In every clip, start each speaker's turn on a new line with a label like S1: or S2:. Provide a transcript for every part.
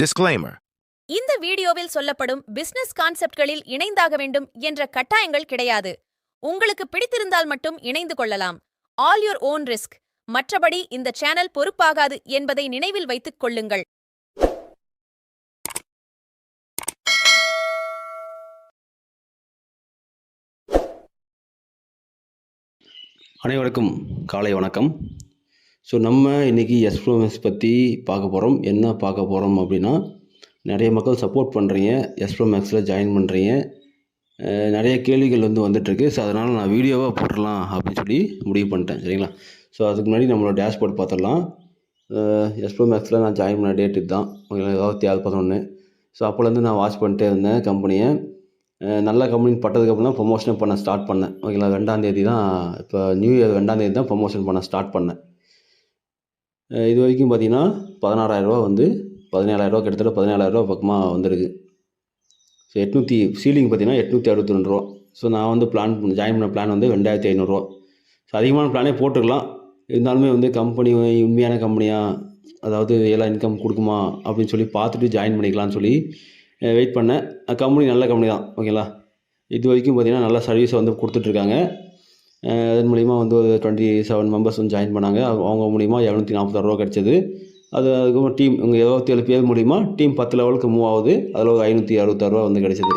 S1: Disclaimer.
S2: இந்த வீடியோவில் சொல்லப்படும் பிசினஸ் கான்செப்ட்களில் இணைந்தாக வேண்டும் என்ற கட்டாயங்கள் கிடையாது. உங்களுக்கு பிடித்திருந்தால் மட்டும் இணைந்து கொள்ளலாம். ஆல் யுவர் ஓன் ரிஸ்க் மற்றபடி இந்த சேனல் பொறுப்பாகாது என்பதை நினைவில் வைத்துக் கொள்ளுங்கள்.
S3: அனைவருக்கும் காலை வணக்கம். ஸோ நம்ம இன்றைக்கி எஸ்ப்ரோமெஸ் பற்றி பார்க்க போகிறோம் என்ன பார்க்க போகிறோம் அப்படின்னா நிறைய மக்கள் சப்போர்ட் பண்ணுறீங்க எஸ்ப்ரோமேக்ஸில் ஜாயின் பண்ணுறீங்க நிறைய கேள்விகள் வந்து வந்துட்டுருக்கு. ஸோ அதனால் நான் வீடியோவாக போட்டுடலாம் அப்படின்னு சொல்லி முடிவு பண்ணிட்டேன். சரிங்களா? ஸோ அதுக்கு முன்னாடி நம்மளோட டேஷ்போர்ட் பார்த்துடலாம். எஸ்ப்ரோமேக்ஸில் நான் ஜாயின் பண்ண டேட் இதுதான். உங்களுக்கு இருபத்தி ஆறு பதினொன்று ஸோ அப்போலேருந்து நான் வாட்ச் பண்ணிட்டே இருந்தேன் கம்பெனியை நல்ல கம்பெனி பட்டதுக்கப்புறம் தான் ப்ரொமோஷன் பண்ண ஸ்டார்ட் பண்ணேன். ஓகேங்களா? ரெண்டாம் தேதி தான் இப்போ நியூ இயர் ரெண்டாம் தேதி தான் ப்ரொமோஷன் பண்ண ஸ்டார்ட் பண்ணேன். இது வரைக்கும் பார்த்தீங்கன்னா பதினாறாயிரரூவா வந்து பதினேழாயிரரூவா கிட்டத்தட்ட பதினேழாயிரரூவா பக்கமாக வந்திருக்கு. ஸோ எட்நூற்றி சீலிங் பார்த்தீங்கன்னா எட்நூற்றி அறுபத்தி ரெண்டு ரூபா. ஸோ நான் வந்து பிளான் ஜாயின் பண்ண பிளான் வந்து ரெண்டாயிரத்தி ஐநூறுரூவா ஸோ அதிகமான பிளானே போட்டுக்கலாம் இருந்தாலுமே வந்து கம்பெனி உண்மையான கம்பெனியாக அதாவது எல்லாம் இன்கம் கொடுக்குமா அப்படின்னு சொல்லி பார்த்துட்டு ஜாயின் பண்ணிக்கலாம்னு சொல்லி வெயிட் பண்ணேன். கம்பெனி நல்ல கம்பெனி தான் ஓகேங்களா இது வரைக்கும் பார்த்தீங்கன்னா நல்ல சர்வீஸை வந்து கொடுத்துட்ருக்காங்க அதன் மூலிமா வந்து ஒரு டுவெண்ட்டி செவன் மெம்பர்ஸ் வந்து ஜாயின் பண்ணாங்க. அவங்க- அவங்க மூலிமா இரநூத்தி நாற்பத்தாறு கிடச்சிது. அது அதுக்கப்புறம் டீம் இங்கே இருபத்தி ஏழு பேர் மூலிமா டீம் பத்து லெவலுக்கு மூவ் ஆகுது. அதில் ஒரு ஐநூற்றி அறுபத்தாறு ரூபா வந்து கிடச்சிது.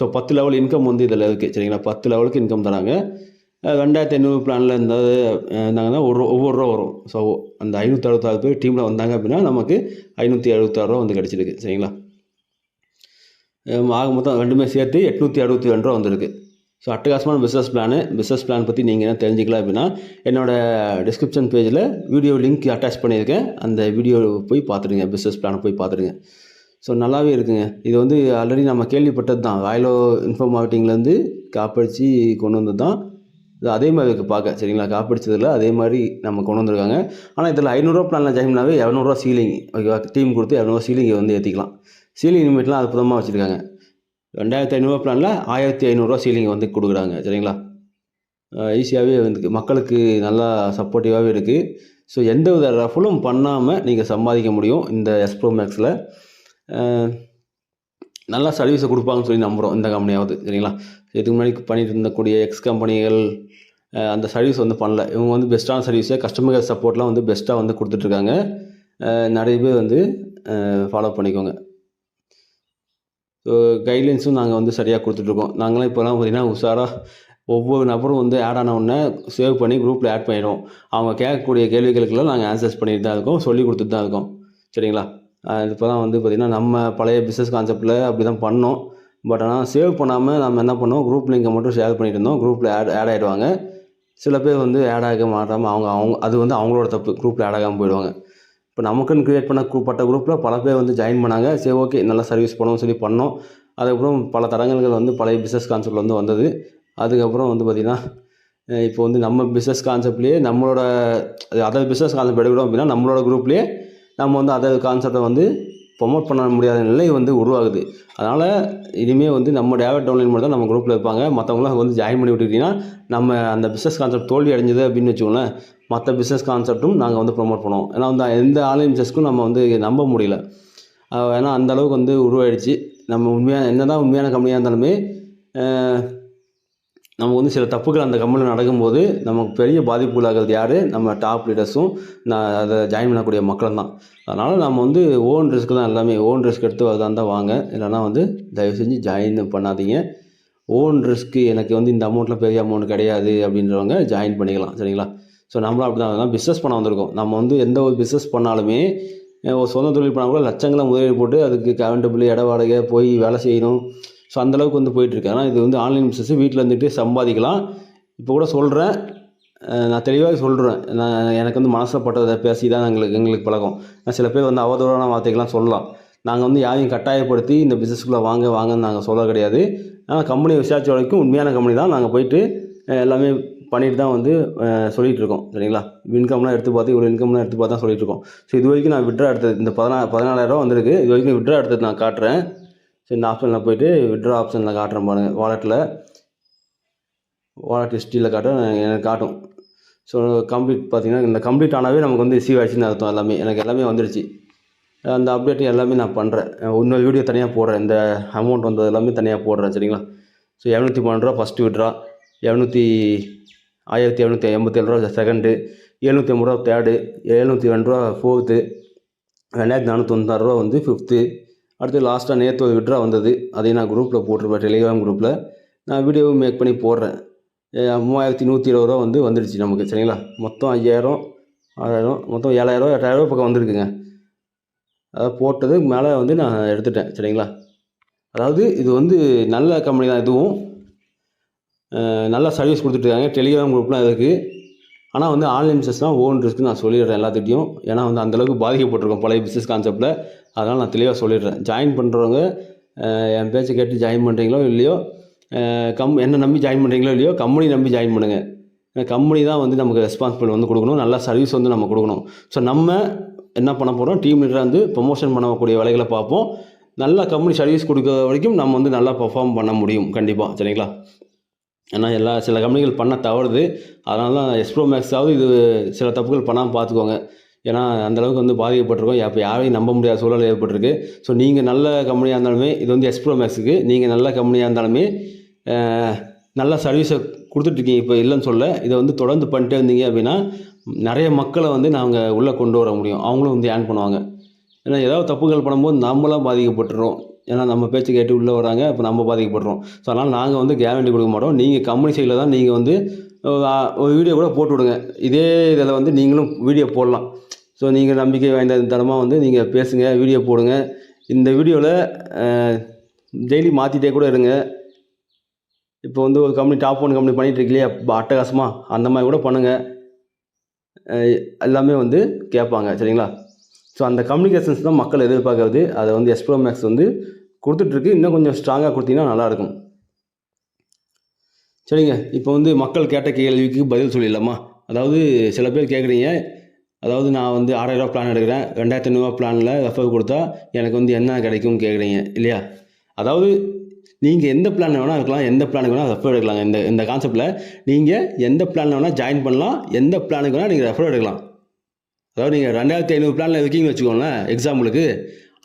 S3: ஸோ பத்து லெவல் இன்கம் வந்து இதில் இருக்குது சரிங்களா? பத்து லெவலுக்கு இன்கம் தராங்க. ரெண்டாயிரத்தி ஐநூறு பிளானில் இருந்தது இருந்தாங்கன்னா ஒரு ஒவ்வொரு ரூபா வரும். ஸோ அந்த ஐநூற்றி அறுபத்தாறு பேர் டீமில் வந்தாங்க அப்படின்னா நமக்கு ஐநூற்றி அறுபத்தாறு ரூபா வந்து கிடச்சிருக்கு சரிங்களா? ஆக மொத்தம் ரெண்டுமே சேர்த்து எட்நூற்றி அறுபத்தி ரெண்டு ரூபா வந்திருக்கு. ஸோ அட்டகாசமான பிஸ்னஸ் பிளானு பிஸ்னஸ் பிளான் பற்றி நீங்கள் என்ன தெரிஞ்சுக்கலாம் அப்படின்னா என்னோடய டிஸ்கிரிப்ஷன் பேஜில் வீடியோ லிங்க் அட்டாச் பண்ணியிருக்கேன். அந்த வீடியோ போய் பார்த்துடுங்க பிஸ்னஸ் பிளானை போய் பார்த்துடுங்க. ஸோ நல்லாவே இருக்குங்க. இது வந்து ஆல்ரெடி நம்ம கேள்விப்பட்டது தான். வாயிலோ இன்ஃபோ மார்க்கெட்டிங்லேருந்து காப்படிச்சு கொண்டு வந்தது தான் இது அதே மாதிரி இருக்குது பார்க்க. சரிங்களா? காப்படிச்சதில் அதே மாதிரி நம்ம கொண்டு வந்திருக்காங்க. ஆனால் இதில் ஐநூறுரூவா பிளானில் ஜாயின் பண்ணாவே இரநூறுவா சீலிங் ஓகேவா? டீம் கொடுத்து இரநூறுவா சீலிங்கை வந்து ஏற்றிக்கலாம் சீலிங் லிமிட்லாம் அற்புதமாக வச்சுருக்காங்க. ரெண்டாயிரத்தி ஐநூறுரூவா பிளானில் ஆயிரத்தி ஐநூறுரூவா சீலிங் வந்து கொடுக்குறாங்க சரிங்களா? ஈஸியாகவே வந்து மக்களுக்கு நல்லா சப்போர்ட்டிவாகவே இருக்குது ஸோ எந்த வித ரஃபலும் பண்ணாமல் நீங்கள் சம்பாதிக்க முடியும் இந்த எஸ்ப்ரோ மேக்ஸில் நல்லா சர்வீஸை கொடுப்பாங்கன்னு சொல்லி நம்புகிறோம் இந்த கம்பெனியாவது சரிங்களா? இதுக்கு முன்னாடி பண்ணிட்டு இருந்தக்கூடிய எக்ஸ் கம்பெனிகள் அந்த சர்வீஸ் வந்து பண்ணல. இவங்க வந்து பெஸ்ட்டான சர்வீஸை கஸ்டமர் கேர் சப்போர்ட்லாம் வந்து பெஸ்ட்டாக வந்து கொடுத்துட்ருக்காங்க நிறைய பேர் வந்து ஃபாலோ பண்ணிக்கோங்க. ஸோ கைட்லைன்ஸும் நாங்கள் வந்து சரியாக கொடுத்துட்ருக்கோம் நாங்களாம் இப்போலாம் பார்த்தீங்கன்னா உஷாராக ஒவ்வொரு நபரும் வந்து ஆட் ஆன உடனே சேவ் பண்ணி குரூப்பில் ஆட் பண்ணிடுவோம் அவங்க கேட்கக்கூடிய கேள்விகளுக்கெல்லாம் நாங்கள் ஆன்சர்ஸ் பண்ணிட்டு தான் இருக்கோம். சொல்லி கொடுத்துட்டு தான் இருக்கோம். சரிங்களா? இப்போ தான் வந்து பார்த்திங்கன்னா நம்ம பழைய பிஸ்னஸ் கான்செப்டில் அப்படி தான் பண்ணோம். பட் ஆனால் சேவ் பண்ணாமல் நம்ம என்ன பண்ணோம்? குரூப் லிங்கை மட்டும் ஷேர் பண்ணிட்டு இருந்தோம். குரூப்பில் ஆட் ஆட் ஆகிடுவாங்க சில பேர் வந்து ஆட் ஆக மாட்டாமல் அவங்க அவங்க அது வந்து அவங்களோட தப்பு. குரூப்பில் ஆட் ஆகாமல் போயிடுவாங்க. இப்போ நமக்குன்னு க்ரியேட் பண்ண பட்ட குரூப்பில் பல பேர் வந்து ஜாயின் பண்ணாங்க. சரி ஓகே நல்லா சர்வீஸ் பண்ணோம்னு சொல்லி பண்ணோம். அதுக்கப்புறம் பல தடங்கல்கள் வந்து பழைய பிஸ்னஸ் கான்செப்ட் வந்து வந்தது. அதுக்கப்புறம் வந்து பார்த்திங்கன்னா இப்போ வந்து நம்ம பிஸ்னஸ் கான்செப்ட்லேயே நம்மளோட அதர் பிஸ்னஸ் கான்செப்ட் எடுக்கிறோம் அப்படின்னா நம்மளோட குரூப்லேயே நம்ம வந்து அதர் கான்செப்டை வந்து ப்ரொமோட் பண்ண முடியாத நிலை வந்து உருவாகுது. அதனால் இனிமேல் வந்து நம்ம டேவட் டவுன்லைன் மட்டும் தான் நம்ம குரூப்பில் இருப்பாங்க. மற்றவங்களாம் வந்து ஜாயின் பண்ணி விட்டுக்கிட்டிங்கன்னா நம்ம அந்த பிஸ்னஸ் கான்செப்ட் தோல்வி அடைஞ்சது அப்படின்னு வச்சுக்கோங்களேன் மற்ற பிஸ்னஸ் கான்செப்ட்டும் நாங்கள் வந்து ப்ரொமோட் பண்ணுவோம். ஏன்னா வந்து எந்த ஆன்லைன் பிஸ்னஸ்க்கும் நம்ம வந்து நம்ப முடியல. ஏன்னா அந்த அளவுக்கு வந்து உருவாயிடுச்சு. நம்ம உண்மையான என்ன தான் உண்மையான கம்பெனியாக இருந்தாலுமே நமக்கு வந்து சில தப்புகள் அந்த கம்பெனியில் நடக்கும்போது நமக்கு பெரிய பாதிப்புகளாகிறது யார்? நம்ம டாப் லீடர்ஸும் நான் அதை ஜாயின் பண்ணக்கூடிய மக்களும் தான் அதனால் நம்ம வந்து ஓன் ரிஸ்க் தான் எல்லாமே. ஓன் ரிஸ்க் எடுத்து அதான் தான் வாங்க. இல்லைனா வந்து தயவு செஞ்சு ஜாயின் பண்ணாதீங்க. ஓன் ரிஸ்க்கு எனக்கு வந்து இந்த அமௌண்ட்டில் பெரிய அமௌண்ட் கிடையாது அப்படின்றவங்க ஜாயின் பண்ணிக்கலாம். சரிங்களா? ஸோ நம்மளும் அப்படி தான் அதெல்லாம் பிஸ்னஸ் பண்ண வந்திருக்கோம். நம்ம வந்து எந்த ஒரு பிஸ்னஸ் பண்ணாலுமே ஒரு சொந்த தொழில் பண்ணால் கூட லட்சங்களை முதலீடு போட்டு அதுக்கு கரண்ட் பில்லு இட வாடகை போய் வேலை செய்யணும். ஸோ அந்தளவுக்கு வந்து போயிட்டுருக்கு. ஆனால் இது வந்து ஆன்லைன் பிஸ்னஸ் வீட்டில் இருந்துட்டு சம்பாதிக்கலாம். இப்போ கூட சொல்கிறேன் நான் தெளிவாக சொல்கிறேன் நான் எனக்கு வந்து மனசில் பட்டதை பேசி தான் எங்களுக்கு எங்களுக்கு பழக்கம். நான் சில பேர் வந்து அவதூறான வார்த்தைகள்லாம் சொல்லலாம். நாங்கள் வந்து யாரையும் கட்டாயப்படுத்தி இந்த பிஸ்னஸ்க்குள்ளே வாங்க வாங்கன்னு நாங்கள் சொல்ல கிடையாது. ஆனால் கம்பெனி விசாரிச்ச வரைக்கும் உண்மையான கம்பெனி தான் நாங்கள் போயிட்டு எல்லாமே பண்ணிட்டு தான் வந்து சொல்லிகிட்டு இருக்கோம். சரிங்களா? இன்கம்லாம் எடுத்து பார்த்து இவ்வளோ இன்கம்லாம் எடுத்து பார்த்து தான் சொல்லிகிட்டு இருக்கோம். ஸோ இது வரைக்கும் நான் விட்ரா எடுத்தது இந்த பதினா பதினாலாயிரரூவா வந்திருக்கு. இது வரைக்கும் விட்ரா எடுத்தது நான் காட்டுறேன். ஸோ இந்த ஆப்ஷனில் போயிட்டு விட்ரா ஆப்ஷனில் காட்டுறேன் பாருங்கள் வாலெட்டில் வாலெட் ஹிஸ்ட்ரியில் காட்டுறேன் எனக்கு காட்டும். ஸோ கம்ப்ளீட் பார்த்தீங்கன்னா இந்த கம்ப்ளீட் ஆனாவே நமக்கு வந்து ரிசீவ் ஆகிடுச்சுன்னு அர்த்தம் எல்லாமே. எனக்கு எல்லாமே வந்துடுச்சு. அந்த அப்டேட் எல்லாமே நான் பண்ணுறேன் இன்னொரு வீடியோ தனியாக போடுறேன். இந்த அமௌண்ட் வந்தது எல்லாமே தனியாக போடுறேன் சரிங்களா? ஸோ இரநூத்தி பன்னெண்டு ரூபா ஃபஸ்ட்டு விட்ரா இரநூத்தி ஆயிரத்தி எழுநூற்றி எண்பத்தேழு ரூபா செகண்டு எழுநூற்றி ஐம்பது ரூபா தேர்டு எழுநூற்றி ரெண்டு ரூபா ஃபோர்த்து ரெண்டாயிரத்தி நானூற்றி தொண்ணூத்தாறு ரூபா வந்து ஃபிஃப்த்து அடுத்து லாஸ்ட்டாக நேற்று ஒரு விட்ரா வந்தது. அதையும் நான் குரூப்பில் போட்டிருப்பேன் டெலிகிராம் குரூப்பில் நான் வீடியோவும் மேக் பண்ணி போடுறேன். மூவாயிரத்தி நூற்றி இருபது ரூபா வந்து வந்துடுச்சு நமக்கு சரிங்களா? மொத்தம் ஐயாயிரம் ஆறாயிரம் மொத்தம் ஏழாயிரம் எட்டாயிரம் ரூபா பக்கம் வந்திருக்குங்க. அதை போட்டது மேலே வந்து நான் எடுத்துட்டேன் சரிங்களா? அதாவது இது வந்து நல்ல கம்பெனி தான் இதுவும். நல்லா நல்ல சர்வீஸ் கொடுத்துட்ருக்காங்க டெலிகிராம் குரூப்லாம் இருக்குது ஆனால் வந்து ஆன்லைன் பிஸ்னஸ்னால் ஓன் ரிஸ்க்கு நான் சொல்லிடுறேன் எல்லாத்துட்டையும் ஏன்னா வந்து அந்தளவுக்கு பாதிக்கப்பட்டிருக்கோம் பழைய பிஸ்னஸ் கான்செப்டில் அதனால் நான் தெளிவாக சொல்லிடுறேன். ஜாயின் பண்ணுறவங்க என் பேச்சை கேட்டு ஜாயின் பண்ணுறீங்களோ இல்லையோ கம் என்ன நம்பி ஜாயின் பண்ணுறீங்களோ இல்லையோ கம்பெனி நம்பி ஜாயின் பண்ணுங்கள் கம்பெனி தான் வந்து நமக்கு ரெஸ்பான்சிபிள் வந்து கொடுக்கணும். நல்ல சர்வீஸ் வந்து நம்ம கொடுக்கணும். ஸோ நம்ம என்ன பண்ண போகிறோம் டீம் லீடராக வந்து ப்ரொமோஷன் பண்ணக்கூடிய வேலைகளை பார்ப்போம். நல்ல கம்பெனி சர்வீஸ் கொடுக்குற வரைக்கும் நம்ம வந்து நல்லா பர்ஃபார்ம் பண்ண முடியும். கண்டிப்பாக சரிங்களா? ஏன்னா எல்லா சில கம்பெனிகள் பண்ண தவறுது. அதனால தான் எக்ஸ்ப்ரோ மேக்ஸாவது இது சில தப்புகள் பண்ணாமல் பார்த்துக்கோங்க. ஏன்னா அந்தளவுக்கு வந்து பாதிக்கப்பட்டிருக்கோம். இப்போ யாரையும் நம்ப முடியாத சூழல் ஏற்பட்டிருக்கு. ஸோ நீங்கள் நல்ல கம்பெனியாக இருந்தாலுமே இது வந்து எக்ஸ்ப்ரோ மேக்ஸுக்கு நீங்கள் நல்ல கம்பெனியாக இருந்தாலுமே நல்ல சர்வீஸை கொடுத்துட்ருக்கீங்க. இப்போ இல்லைன்னு சொல்ல இதை வந்து தொடர்ந்து பண்ணிட்டே இருந்தீங்க அப்படின்னா நிறைய மக்களை வந்து நாங்கள் உள்ளே கொண்டு வர முடியும். அவங்களும் வந்து ஏர்ன் பண்ணுவாங்க. ஏன்னா ஏதாவது தப்புகள் பண்ணும்போது நம்மளாம் பாதிக்கப்பட்டுறோம். ஏன்னா நம்ம பேச்சு கேட்டு உள்ளே வராங்க இப்போ நம்ம பாதிக்கப்படுறோம். ஸோ அதனால் நாங்கள் வந்து கேரண்டி கொடுக்க மாட்டோம். நீங்கள் கம்பெனி சைடில் தான் நீங்கள் வந்து ஒரு வீடியோ கூட போட்டு விடுங்க. இதே இதில் வந்து நீங்களும் வீடியோ போடலாம். ஸோ நீங்கள் நம்பிக்கை வாய்ந்த தரமாக வந்து நீங்கள் பேசுங்க வீடியோ போடுங்க. இந்த வீடியோவில் டெய்லி மாற்றிட்டே கூட இருங்க. இப்போ வந்து ஒரு கம்பெனி டாப் ஒன் கம்பெனி பண்ணிகிட்டு இருக்கலையே அட்டகாசமாக அந்த மாதிரி கூட பண்ணுங்கள் எல்லாமே வந்து கேட்பாங்க. சரிங்களா? ஸோ அந்த கம்யூனிகேஷன்ஸ் தான் மக்கள் எதிர்பார்க்கறது. அதை வந்து எஸ்ப்ரோ மேக்ஸ் வந்து கொடுத்துட்ருக்கு. இன்னும் கொஞ்சம் ஸ்ட்ராங்காக கொடுத்தீங்கன்னா நல்லாயிருக்கும். சரிங்க. இப்போ வந்து மக்கள் கேட்ட கேள்விக்கு பதில் சொல்லிடலாமா? அதாவது சில பேர் கேட்குறீங்க. அதாவது நான் வந்து ஆறாயிரரூவா பிளான் எடுக்கிறேன். ரெண்டாயிரத்தி ஐநூறுரூவா பிளானில் ரெஃபர் கொடுத்தா எனக்கு வந்து என்ன கிடைக்கும்னு கேட்குறீங்க. இல்லையா? அதாவது நீங்கள் எந்த பிளான் வேணால் இருக்கலாம். எந்த பிளானுக்கு வேணால் ரெஃபர் எடுக்கலாம். இந்த இந்த கான்செப்ட்டில் நீங்கள் எந்த பிளான் வேணால் ஜாயின் பண்ணலாம். எந்த பிளானுக்கு வேணால் நீங்கள் ரெஃபர் எடுக்கலாம். அதாவது நீங்கள் ரெண்டாயிரத்தி ஐநூறு பிளானில் இருக்கீங்கன்னு வச்சுக்கோங்களேன் எக்ஸாம்பிளுக்கு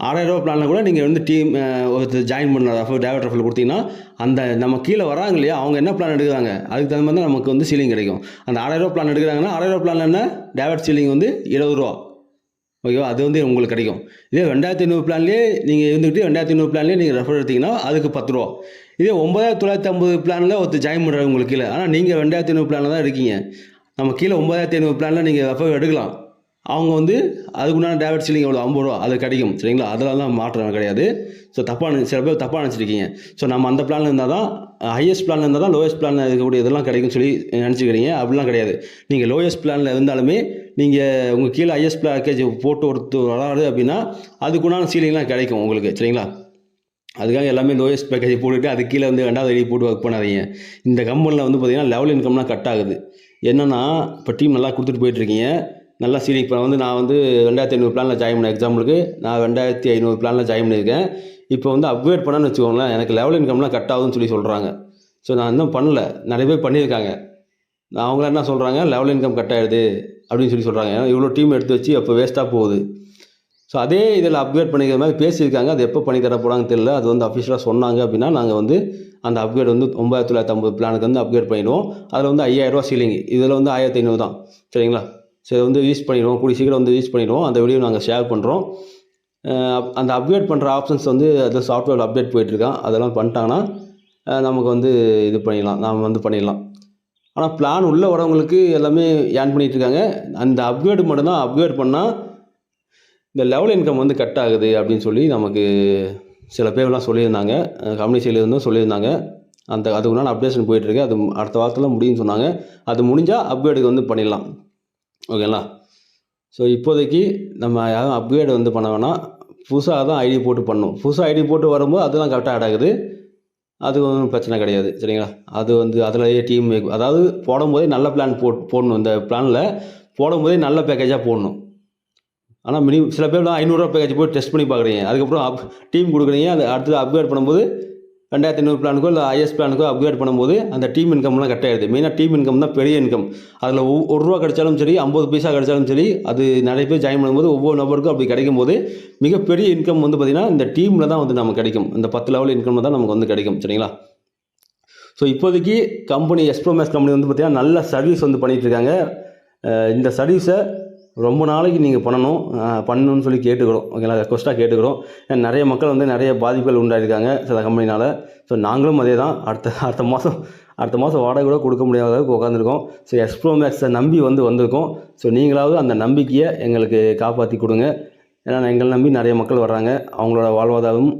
S3: ஆறாயிரரூவா பிளானில் கூட நீங்கள் வந்து டீம் ஒருத்தர் ஜாயின் பண்ண ரெஃபர் டிரைவர் ரெஃபர் கொடுத்தீங்கன்னா அந்த நம்ம கீழே வராங்க இல்லையா அவங்க என்ன பிளான் எடுக்கிறாங்க? அதுக்கு தகுந்த மாதிரி தான் நமக்கு வந்து சீலிங் கிடைக்கும். அந்த ஆறாயிரரூவா பிளான் எடுக்கிறாங்கன்னா ஆறாயிரரூவா பிளான் என்ன? டிரைவர் சீலிங் வந்து இருபது ரூபா. ஓகேவா அது வந்து உங்களுக்கு கிடைக்கும். இதே ரெண்டாயிரத்தி ஐநூறு பிளான்லேயே நீங்கள் இருந்துக்கிட்டு ரெண்டாயிரத்தி ஐநூறு பிளான்லேயே நீங்கள் ரெஃபர் எடுத்தீங்கன்னா அதுக்கு பத்து ரூபா. இதே ஒம்பதாயிரத்தி தொள்ளாயிரத்தி ஐம்பது பிளானில் ஒருத்தர் ஜாயின் பண்ணுறாங்க உங்களுக்கு கீழே. ஆனால் நீங்கள் ரெண்டாயிரத்தி ஐநூறு பிளானில் தான் இருக்கீங்க. நம்ம கீழே ஒன்பதாயிரத்தி ஐநூறு பிளானில் நீங்கள் ரெஃபர் எடுக்கலாம். அவங்க வந்து அதுக்குண்டான டேவட் சீலிங் எவ்வளோ ஐம்பது ரூபா. அது கிடைக்கும். சரிங்களா? அதெல்லாம் மாற்றம் கிடையாது. ஸோ தப்பாக சில பேர் தப்பாக நினச்சிருக்கீங்க. ஸோ நம்ம அந்த பிளானில் இருந்தால் தான் ஹையஸ்ட் பிளானில் இருந்தால் தான் லோயஸ்ட் பிளானில் இருக்கக்கூடிய இதெல்லாம் கிடைக்கும்னு சொல்லி நினச்சிக்கிறீங்க. அப்படிலாம் கிடையாது. நீங்கள் லோயஸ்ட் பிளானில் இருந்தாலுமே நீங்கள் உங்கள் கீழே ஹையஸ்ட் பேக்கேஜ் போட்டு ஒருத்தர் வராரு அப்படின்னா அதுக்குண்டான சீலிங்லாம் கிடைக்கும் உங்களுக்கு. சரிங்களா? அதுக்காக எல்லாமே லோயஸ்ட் பேக்கேஜ் போட்டுட்டு அது கீழே வந்து ரெண்டாவது ஐடி போட்டு ஒர்க் பண்ணாதீங்க. இந்த கம்பெனியில் வந்து பார்த்தீங்கன்னா லெவல் இன்கம்லாம் கட் ஆகுது. என்னென்னா இப்போ டீம் நல்லா கொடுத்துட்டு போயிட்டுருக்கீங்க நல்லா சீலிங் இப்போ வந்து நான் வந்து ரெண்டாயிரத்தி ஐநூறு பிளானில் ஜாயின் பண்ண எக்ஸாம்பிளுக்கு நான் ரெண்டாயிரத்தி ஐநூறு பிளானில் ஜாயின் பண்ணியிருக்கேன். இப்போ வந்து அப்கிரேட் பண்ணான்னு வச்சுக்கோங்களேன் எனக்கு லெவல் இன்கம்லாம் கட் ஆகுதுன்னு சொல்லி சொல்கிறாங்க ஸோ நான் இன்னும் பண்ணல. நிறைய பேர் பண்ணியிருக்காங்க. அவங்களாம் என்ன சொல்கிறாங்க லெவல் இன்கம் கட் ஆகிடுது அப்படின்னு சொல்லி சொல்கிறாங்க ஏன்னா இவ்வளோ டீம் எடுத்து வச்சு அப்போ வேஸ்ட்டாக போகுது. ஸோ அதே இதில் அப்கிரேட் பண்ணிக்கிற மாதிரி பேசியிருக்காங்க. அது எப்போ பண்ணி தர போகிறாங்கன்னு தெரியல. அது வந்து அஃபிஷியலாக சொன்னாங்க அப்படின்னா நாங்கள் வந்து அந்த அப்கிரேட் வந்து ஒம்பதாயிரத்தி தொள்ளாயிரத்தி ஐம்பது பிளானுக்கு வந்து அப்கிரேட் பண்ணிடுவோம். அதில் வந்து ஐயாயிரரூவா சீலிங் இதில் வந்து ஆயிரத்தி ஐநூறு தான். சரிங்களா? சரி வந்து யூஸ் பண்ணிடுவோம். கூடிய சீக்கிரம் வந்து யூஸ் பண்ணிடுவோம். அந்த வீடியோ நாங்கள் ஷேர் பண்ணுறோம் அந்த அப்டேட் பண்ணுற ஆப்ஷன்ஸ் வந்து அது சாஃப்ட்வேர் அப்டேட் போயிட்டுருக்கான். அதெல்லாம் பண்ணிட்டாங்கன்னா நமக்கு வந்து இது பண்ணிடலாம். நாம் வந்து பண்ணிடலாம். ஆனால் பிளான் உள்ளே வரவங்களுக்கு எல்லாமே ஏர்ன் பண்ணிகிட்ருக்காங்க அந்த அப்கிரேடு மட்டும்தான் அப்கிரேட் பண்ணால் இந்த லெவல் இன்கம் வந்து கட் ஆகுது அப்படின்னு சொல்லி நமக்கு சில பேர்லாம் சொல்லியிருந்தாங்க. கம்பெனி சைட்லேருந்தும் சொல்லியிருந்தாங்க. அந்த அதுக்குண்டான அப்டேஷன் போயிட்டுருக்கு. அது அடுத்த வாரத்தில் முடியும்னு சொன்னாங்க. அது முடிஞ்சால் அப்கிரேடுக்கு வந்து பண்ணிடலாம். ஓகேங்களா ஸோ இப்போதைக்கு நம்ம யாரும் அப்கிரேட் வந்து பண்ண வேணாம். புதுசாக தான் ஐடி போட்டு பண்ணணும். புதுசாக ஐடி போட்டு வரும்போது அதெல்லாம் கரெக்டாக ஆட் ஆகுது அது ஒன்றும் பிரச்சனை கிடையாது. சரிங்களா? அது வந்து அதிலேயே டீம் அதாவது போடும்போதே நல்ல பிளான் போட் போடணும். இந்த பிளானில் போடும்போதே நல்ல பேக்கேஜாக போடணும். ஆனால் மினி சில பேர்லாம் ஐநூறுரூவா பேக்கேஜ் போய் டெஸ்ட் பண்ணி பார்க்குறீங்க. அதுக்கப்புறம் அப் டீம் கொடுக்குறீங்க. அது அடுத்தது அப்கிரேட் பண்ணும்போது ரெண்டாயிரத்தி ஐநூறு பிளானுக்கோ இல்லை ஐஎஸ் பிளானுக்கோ அப்கிரேட் பண்ணும்போது அந்த டீம் இன்கம்லாம் கட் ஆகிடுது மெயினாக டீம் இன்கம் தான் பெரிய இன்கம் அதில் ஒரு ரூபா கிடைச்சாலும் சரி ஐம்பது பைசா கிடைச்சாலும் சரி அது நிறைய பேர் ஜாயின் பண்ணும்போது ஒவ்வொரு நபருக்கும் அப்படி கிடைக்கும் போது மிகப்பெரிய இன்கம் வந்து பார்த்திங்கன்னா இந்த டீமில் தான் வந்து நமக்கு கிடைக்கும். இந்த பத்து லெவல் இன்கம் தான் நமக்கு வந்து கிடைக்கும். சரிங்களா? ஸோ இப்போதைக்கு கம்பெனி எஸ்ப்ரோமேஸ் கம்பெனி வந்து பார்த்திங்கன்னா நல்ல சர்வீஸ் வந்து பண்ணிகிட்டு இருக்காங்க. இந்த சர்வீஸை ரொம்ப நாளைக்கு நீங்கள் பண்ணணும். பண்ணணும்னு சொல்லி கேட்டுக்கிறோம். ஓகேங்களா? ரெக்வஸ்ட்டாக கேட்டுக்கிறோம். நிறைய மக்கள் வந்து நிறைய பாதிப்புகள் உண்டாயிருக்காங்க சில கம்பெனினால் ஸோ நாங்களும் அதே தான் அடுத்த அடுத்த மாதம் அடுத்த மாதம் வாடகை கூட கொடுக்க முடியாத அளவுக்கு உட்காந்துருக்கோம் ஸோ எக்ஸ்ப்ரோமேக்ஸை நம்பி வந்து வந்திருக்கோம். ஸோ நீங்களாவது அந்த நம்பிக்கையை எங்களுக்கு காப்பாற்றி கொடுங்க. ஏன்னா எங்களை நம்பி நிறைய மக்கள் வர்றாங்க. அவங்களோட வாழ்வாதாரம்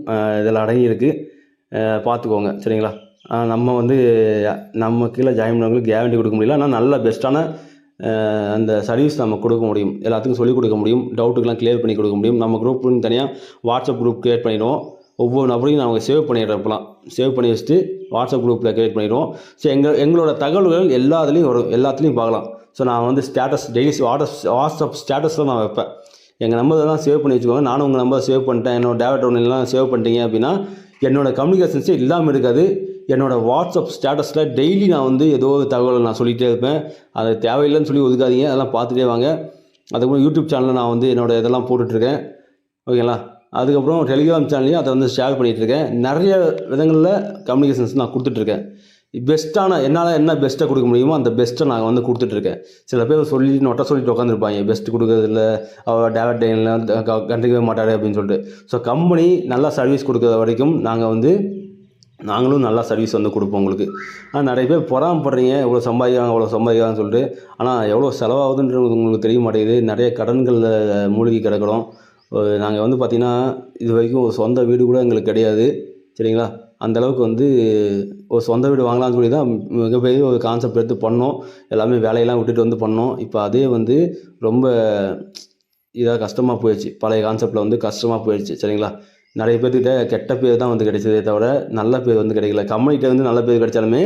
S3: இதில் அடங்கியிருக்கு. பார்த்துக்கோங்க. சரிங்களா? நம்ம வந்து நம்ம கீழே ஜாயின் பண்ணவங்களுக்கு கேரண்டி கொடுக்க முடியல. ஆனால் நல்ல பெஸ்ட்டான அந்த சர்வீஸ் நம்ம கொடுக்க முடியும். எல்லாத்துக்கும் சொல்லிக் கொடுக்க முடியும். டவுட்டுக்கெலாம் கிளியர் பண்ணி கொடுக்க முடியும். நம்ம குரூப்னு தனியாக வாட்ஸ்அப் குரூப் கிரியேட் பண்ணிடுவோம். ஒவ்வொரு நபரையும் நாங்கள் சேவ் பண்ணிடுறப்பலாம். சேவ் பண்ணி வச்சுட்டு வாட்ஸ்அப் குரூப்பில் கிரியேட் பண்ணிடுவோம். ஸோ எங்கள் எங்களோட தகவல்கள் எல்லாத்துலேயும் வரும். எல்லாத்துலேயும் பார்க்கலாம். ஸோ நான் வந்து ஸ்டேட்டஸ் டெய்லி வாட்ஸ்அப் வாட்ஸ்அப் ஸ்டேட்டஸில் நான் வைப்பேன். எங்கள் நம்பர்லாம் சேவ் பண்ணி வச்சுக்கோங்க. நானும் உங்கள் நம்பர் சேவ் பண்ணிட்டேன். என்னோட டேவட் ஒன்லாம் சேவ் பண்ணிட்டீங்க அப்படின்னா என்னோடய கம்யூனிகேஷன்ஸே இல்லாமல் இருக்காது. என்னோட வாட்ஸ்அப் ஸ்டேட்டஸில் டெய்லி நான் வந்து ஏதோ ஒரு நான் சொல்லிகிட்டே இருப்பேன். அது தேவையில்லைன்னு சொல்லி ஒதுக்காதீங்க. அதெல்லாம் பார்த்துட்டே வாங்க. அதுக்கப்புறம் யூடியூப் சேனலில் நான் வந்து என்னோட இதெல்லாம் போட்டுட்ருக்கேன். ஓகேங்களா? அதுக்கப்புறம் டெலிகிராம் சேனல்லையும் அதை வந்து ஷேர் பண்ணிகிட்ருக்கேன் நிறைய விதங்களில் கம்யூனிகேஷன்ஸ் நான் கொடுத்துட்ருக்கேன். பெஸ்ட்டான என்னால் என்ன பெஸ்ட்டை கொடுக்க முடியுமோ அந்த பெஸ்ட்டை நான் வந்து கொடுத்துட்ருக்கேன். சில பேர் சொல்லி நொட்டை சொல்லிட்டு உட்காந்துருப்பாங்க பெஸ்ட் கொடுக்கறதில்ல. அவர் டேவட் டைனில் கண்டுக்கவே மாட்டாரு அப்படின்னு சொல்லிட்டு. ஸோ கம்பெனி நல்லா சர்வீஸ் கொடுக்குற வரைக்கும் நாங்கள் வந்து நாங்களும் நல்லா சர்வீஸ் வந்து கொடுப்போம் உங்களுக்கு. ஆனால் நிறைய பேர் பொறாமப்படுறீங்க. இவ்வளோ சம்பாதிக்கிறாங்க இவ்வளோ சம்பாதிக்கிறாங்கன்னு சொல்லிட்டு. ஆனால் எவ்வளோ செலவாகுதுன்றது உங்களுக்கு தெரிய மாட்டேங்குது. நிறைய கடன்களில் மூழ்கி கிடக்கிறோம். நாங்கள் வந்து பார்த்திங்கன்னா இது வரைக்கும் ஒரு சொந்த வீடு கூட எங்களுக்கு கிடையாது. சரிங்களா? அந்தளவுக்கு வந்து ஒரு சொந்த வீடு வாங்கலாம்னு சொல்லி தான் மிகப்பெரிய ஒரு கான்செப்ட் எடுத்து பண்ணோம். எல்லாமே வேலையெல்லாம் விட்டுட்டு வந்து பண்ணோம். இப்போ அதே வந்து ரொம்ப இதாக கஷ்டமாக போயிடுச்சு. பழைய கான்செப்டில் வந்து கஷ்டமாக போயிடுச்சு. சரிங்களா? நிறைய பேர்த்துக்கிட்ட கெட்ட பேர் தான் வந்து கிடைச்சதே தவிர நல்ல பேர் வந்து கிடைக்கல. கம்பெனிகிட்ட வந்து நல்ல பேர் கிடைச்சாலுமே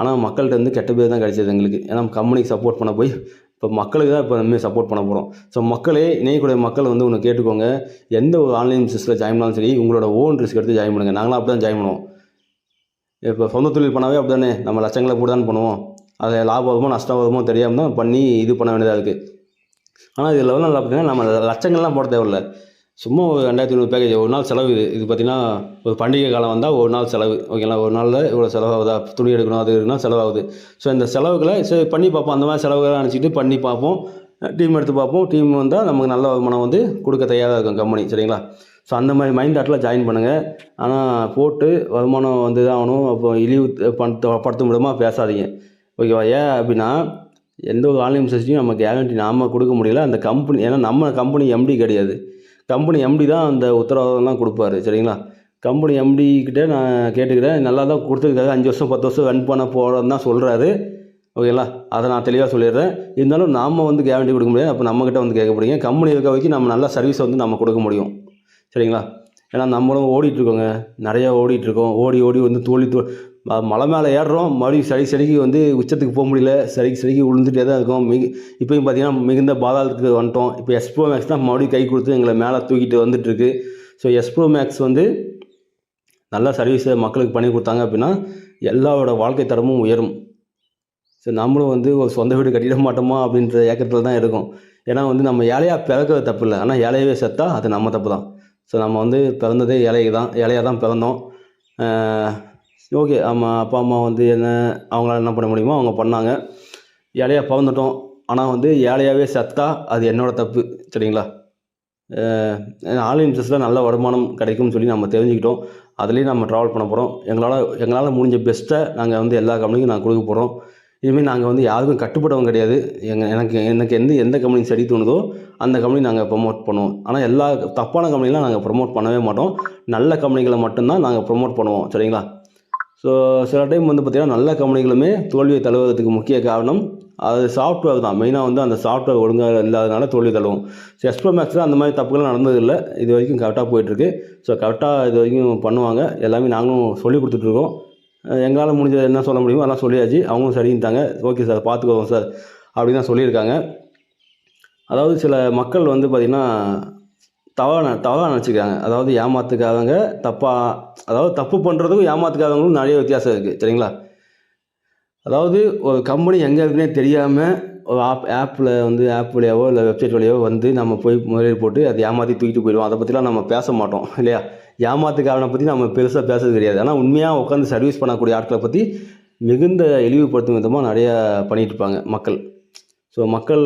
S3: ஆனால் மக்கள்கிட்ட வந்து கெட்ட பேர் தான் கிடைச்சது எங்களுக்கு. ஏன்னா கம்பெனிக்கு சப்போர்ட் பண்ண போய் இப்போ மக்களுக்கு தான் இப்போ நம்ம சப்போர்ட் பண்ண போகிறோம் ஸோ மக்களே இணையக்கூடிய மக்கள் வந்து ஒன்று கேட்டுக்கோங்க. எந்த ஒரு ஆன்லைன் பிஸ்னஸில் ஜாயின் பண்ணாலும் சரி உங்களோட ஓன் ரிஸ்க் எடுத்து ஜாயின் பண்ணுங்கள் நாங்களாம் அப்படி தான் ஜாயின் பண்ணுவோம். இப்போ சொந்த தொழில் பண்ணாவே அப்படி தானே நம்ம லட்சங்களை போட்டு தான் பண்ணுவோம். அது லாபம் வருமோ நஷ்டம் வருமோ தெரியாமல் தான் பண்ணி இது பண்ண வேண்டியதாக இருக்குது ஆனால் இதில் வந்து நல்லா பார்த்தீங்கன்னா நம்ம லட்சங்கள்லாம் போட தேவையில்ல. சும்மா ஒரு ரெண்டாயிரத்தி ஐநூறு பேக்கேஜ் ஒரு நாள் செலவு. இது இது பார்த்தீங்கன்னா ஒரு பண்டிகை காலம் வந்தால் ஒரு நாள் செலவு. ஓகேங்களா ஒரு நாளில் இவ்வளோ செலவாகுதா? துணி எடுக்கணும் அது இருக்குன்னா செலவாகுது. ஸோ இந்த செலவுகளை சரி பண்ணி பார்ப்போம். அந்த மாதிரி செலவுகளை நினச்சிட்டு பண்ணி பார்ப்போம். டீம் எடுத்து பார்ப்போம். டீம் வந்தால் நமக்கு நல்ல வருமானம் வந்து கொடுக்க தயாராக இருக்கும் கம்பெனி சரிங்களா? ஸோ அந்த மாதிரி மைண்ட் தாட்டில் ஜாயின் பண்ணுங்கள் ஆனால் போட்டு வருமானம் வந்து தான் ஆகணும். அப்போ இழிவு படுத்த படுத்தும் பேசாதீங்க. ஓகேவா ஏன் அப்படின்னா எந்த ஒரு ஆன்லைன் பிஸ்னஸையும் நம்ம கேரண்டி நாம் கொடுக்க முடியல. அந்த கம்பெனி ஏன்னா நம்ம கம்பெனி எம்டி கிடையாது. கம்பெனி எம்டி தான் அந்த உத்தரவாதம்லாம் கொடுப்பாரு சரிங்களா? கம்பெனி எம்டி கிட்டே நான் கேட்டுக்கிறேன். நல்லா தான் கொடுத்துருக்காரு. அஞ்சு வருஷம் பத்து வருஷம் ரன் பண்ண போகிறோன்னு தான் சொல்கிறாரு ஓகேங்களா? அதை நான் தெளிவாக சொல்லிடுறேன். இருந்தாலும் நாம் வந்து கேரண்டி கொடுக்க முடியாது. அப்போ நம்மக்கிட்ட வந்து கேட்க போகிறீங்க கம்பெனி இருக்க வரைக்கும் நம்ம நல்ல சர்வீஸ் வந்து நம்ம கொடுக்க முடியும். சரிங்களா? ஏன்னா நம்மளும் ஓடிட்டுருக்கோங்க நிறையா ஓடிட்டுருக்கோம் ஓடி ஓடி வந்து தோழி தோ மலை மேலே ஏறுறோம் மறுபடியும் சரி சளிக்கு வந்து உச்சத்துக்கு போக முடியல சரிக்கு சளிக்கு விழுந்துட்டே தான் இருக்கோம். மிக இப்போயும் பார்த்தீங்கன்னா மிகுந்த பாதாளத்துக்கு வந்துட்டோம். இப்போ எஸ்ப்ரோ மேக்ஸ் தான் மறுபடியும் கை கொடுத்து எங்களை மேலே தூக்கிட்டு வந்துட்டுருக்கு. ஸோ எஸ்ப்ரோ மேக்ஸ் வந்து நல்ல சர்வீஸை மக்களுக்கு பண்ணி கொடுத்தாங்க அப்படின்னா எல்லாரோட வாழ்க்கை தரமும் உயரும். ஸோ நம்மளும் வந்து ஒரு சொந்த வீடு கட்டிட மாட்டோமா அப்படின்ற ஏக்கத்தில் தான் இருக்கும். ஏன்னா வந்து நம்ம ஏழையாக பிறக்கிறது தப்பு இல்லை. ஆனால் ஏழையவே செத்தா அது நம்ம தப்பு தான். ஸோ நம்ம வந்து பிறந்ததே ஏழைக்கு தான் ஏழையாக தான் பிறந்தோம். ஓகே ஆமாம் அப்பா அம்மா வந்து என்ன அவங்களால என்ன பண்ண முடியுமோ அவங்க பண்ணாங்க. ஏழையாக பிறந்துட்டோம். ஆனால் வந்து ஏழையாகவே செத்தா அது என்னோடய தப்பு சரிங்களா? ஆன்லைன் பிஸ்னஸில் நல்ல வருமானம் கிடைக்கும்னு சொல்லி நம்ம தெரிஞ்சுக்கிட்டோம். அதுலேயும் நம்ம ட்ராவல் பண்ண போகிறோம் எங்களால் எங்களால் முடிஞ்ச பெஸ்ட்டை நாங்கள் வந்து எல்லா கம்பெனிக்கும் நாங்கள் கொடுக்க போகிறோம் இனிமேல் நாங்கள் வந்து யாருக்கும் கட்டுப்படவும் கிடையாது. எங்கள் எனக்கு எனக்கு எந்த எந்த கம்பெனி சரி தோணுதோ அந்த கம்பெனி நாங்கள் ப்ரொமோட் பண்ணுவோம். ஆனால் எல்லா தப்பான கம்பெனிலாம் நாங்கள் ப்ரொமோட் பண்ணவே மாட்டோம். நல்ல கம்பெனிகளை மட்டும்தான் நாங்கள் ப்ரொமோட் பண்ணுவோம் சரிங்களா? ஸோ சில டைம் வந்து பார்த்திங்கன்னா நல்ல கம்பெனிகளுமே தோல்வியை தழுவுறதுக்கு முக்கிய காரணம் அது சாஃப்ட்வேர் தான். மெயினாக வந்து அந்த சாஃப்ட்வேர் ஒழுங்காக இல்லாதனால தோல்வி தழுவும். ஸோ எக்ஸ்ப்ரோ மேக்ஸில் அந்த மாதிரி தப்புகள் நடந்ததில்லை. இது வரைக்கும் கரெக்டாக போயிட்டுருக்கு. ஸோ கரெக்டாக இது வரைக்கும் பண்ணுவாங்க. எல்லாமே நாங்களும் சொல்லி கொடுத்துட்ருக்கோம் எங்களால் முடிஞ்சது என்ன சொல்ல முடியுமோ அதெல்லாம் சொல்லியாச்சு. அவங்களும் சரின்ட்டாங்க. ஓகே சார் பார்த்துக்கோங்க சார் அப்படின்னு தான் சொல்லியிருக்காங்க. அதாவது சில மக்கள் வந்து பார்த்திங்கன்னா தவறாக தவறாக நினச்சிக்கிறாங்க. அதாவது ஏமாத்துக்காதவங்க தப்பாக அதாவது தப்பு பண்ணுறதுக்கும் ஏமாத்துக்காதவங்களுக்கும் நிறைய வித்தியாசம் இருக்குது சரிங்களா? அதாவது ஒரு கம்பெனி எங்கே இருக்குன்னே தெரியாமல் ஒரு ஆப் ஆப்பில் வந்து ஆப் வழியாவோ இல்லை வெப்சைட் வழியாவோ வந்து நம்ம போய் முதலீடு போட்டு அதை ஏமாற்றி தூக்கிட்டு போயிடுவோம். அதை பற்றிலாம் நம்ம பேச மாட்டோம் இல்லையா? ஏமாத்துக்காரனை பற்றி நம்ம பெருசாக பேசுறது கிடையாது. ஆனால் உண்மையாக உட்காந்து சர்வீஸ் பண்ணக்கூடிய ஆட்களை பற்றி மிகுந்த இழிவுபடுத்தும் விதமாக நிறையா பண்ணிகிட்டு இருப்பாங்க மக்கள். ஸோ மக்கள்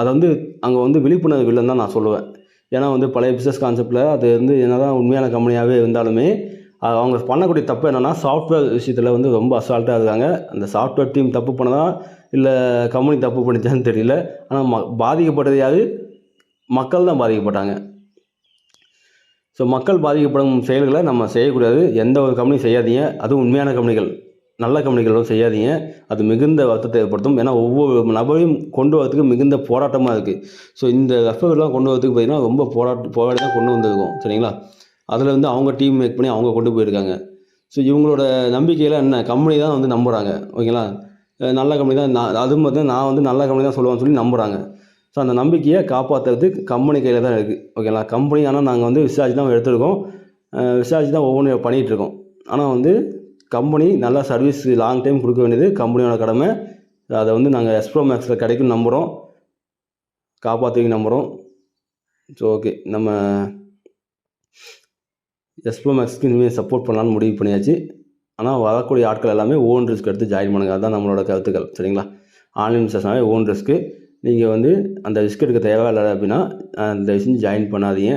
S3: அதை வந்து அங்கே வந்து விழிப்புணர்வு இல்லைன்னு தான் நான் சொல்லுவேன். ஏன்னா வந்து பழைய பிஸ்னஸ் கான்செப்டில் அது வந்து என்னதான் உண்மையான கம்பெனியாகவே இருந்தாலுமே அவங்க பண்ணக்கூடிய தப்பு என்னென்னா சாஃப்ட்வேர் விஷயத்தில் வந்து ரொம்ப அசால்ட்டாக இருக்காங்க. அந்த சாஃப்ட்வேர் டீம் தப்பு பண்ணதா இல்லை கம்பெனி தப்பு பண்ணிச்சான்னு தெரியல. ஆனால் ம பாதிக்கப்பட்டது யாரு? மக்கள் தான் பாதிக்கப்பட்டாங்க. ஸோ மக்கள் பாதிக்கப்படும் செயல்களை நம்ம செய்யக்கூடாது. எந்த ஒரு கம்பெனியும் செய்யாதீங்க. அதுவும் உண்மையான கம்பெனிகள் நல்ல கம்பெனிகளும் செய்யாதீங்க. அது மிகுந்த வருத்தத்தை ஏற்படுத்தும். ஏன்னா ஒவ்வொரு நபரையும் கொண்டு வரதுக்கு மிகுந்த போராட்டமாக இருக்குது ஸோ இந்த ரெஃபர்லாம் கொண்டு வரதுக்கு பார்த்தீங்கன்னா ரொம்ப போராட்ட போராடி தான் கொண்டு வந்திருக்கோம். சரிங்களா? அதில் வந்து அவங்க டீம் மேக் பண்ணி அவங்க கொண்டு போயிருக்காங்க. ஸோ இவங்களோட நம்பிக்கையில் என்ன? கம்பெனி தான் வந்து நம்புகிறாங்க ஓகேங்களா? நல்ல கம்பெனி தான் நான் அதுவும் வந்து நான் வந்து நல்ல கம்பெனி தான் சொல்லுவேன்னு சொல்லி நம்புகிறாங்க ஸோ அந்த நம்பிக்கையை காப்பாற்றுறது கம்பெனி கையில் தான் இருக்குது ஓகேங்களா? கம்பெனி ஆனால் நாங்கள் வந்து விசாரிச்சு தான் எடுத்திருக்கோம். விசாரிச்சு தான் ஒவ்வொன்றும் பண்ணிகிட்டு இருக்கோம். ஆனால் வந்து கம்பெனி நல்லா சர்வீஸ் லாங் டைம் கொடுக்க வேண்டியது. கம்பெனியோட கடமை. அதை வந்து நாங்கள் எஸ்ப்ரோ மேக்ஸில் கிடைக்கும் நம்புகிறோம் காப்பாற்றுவீங்க நம்புகிறோம் ஸோ ஓகே நம்ம எஸ்ப்ரோ மேக்ஸ்க்கு இனிமேல் சப்போர்ட் பண்ணலான்னு முடிவு பண்ணியாச்சு. ஆனால் வரக்கூடிய ஆட்கள் எல்லாமே ஓன் ரிஸ்க் எடுத்து ஜாயின் பண்ணுங்கள் அதுதான் நம்மளோட கருத்துக்கள். சரிங்களா? ஆன்லைன் பிஸ்னஸ்னாவே ஓன் ரிஸ்க்கு நீங்கள் வந்து அந்த ரிஸ்க் எடுக்க தேவையில்லை அப்படின்னா அந்த விஷயம் ஜாயின் பண்ணாதீங்க.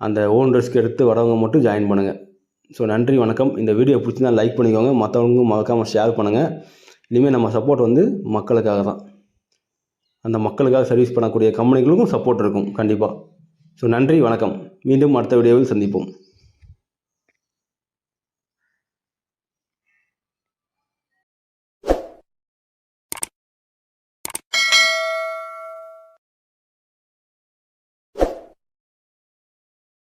S3: அந்த ஓன் ரிஸ்க் எடுத்து வரவங்க மட்டும் ஜாயின் பண்ணுங்கள் ஸோ நன்றி வணக்கம். இந்த வீடியோ பிடிச்சிருந்தா லைக் பண்ணிக்கோங்க. மற்றவங்களுக்கும் மறக்காமல் ஷேர் பண்ணுங்கள் இனிமேல் நம்ம சப்போர்ட் வந்து மக்களுக்காக தான். அந்த மக்களுக்காக சர்வீஸ் பண்ணக்கூடிய கம்பெனிகளுக்கும் சப்போர்ட் இருக்கும் கண்டிப்பாக ஸோ நன்றி வணக்கம். மீண்டும் அடுத்த வீடியோவில் சந்திப்போம்.